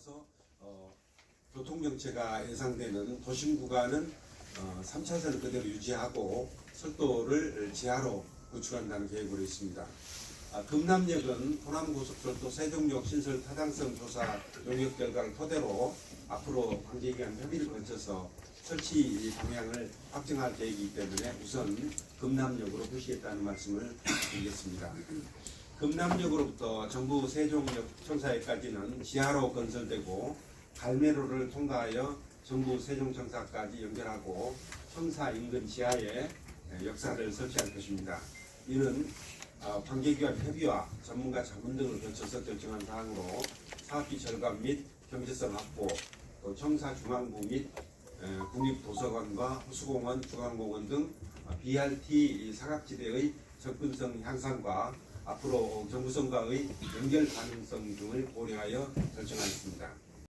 따라서 어, 교통 정체가 예상되는 도심 구간은 어, 3차선을 그대로 유지하고 철도를 지하로 구축한다는 계획으로 있습니다. 아, 금남역은 호남고속철도 세종역 신설 타당성 조사 용역 결과를 토대로 앞으로 관계기관 협의를 거쳐서 설치 방향을 확정할 계획이기 때문에 우선 금남역으로 보시겠다는 말씀을 드리겠습니다. 금남역으로부터 전부 세종역 청사역까지는 지하로 건설되고 갈매로를 통과하여 전부 세종 청사까지 연결하고 청사 인근 지하에 역사를 설치할 것입니다. 이는 어, 관계기관 협의와 전문가 자문 등을 거쳐서 결정한 사항으로 사업비 절감 및 경제성 확보, 또 청사 중앙부 및 에, 국립도서관과 호수공원, 중앙공원 등 어, BRT 사각지대의 접근성 향상과 앞으로 정부성과의 연결 가능성 등을 고려하여 결정하였습니다.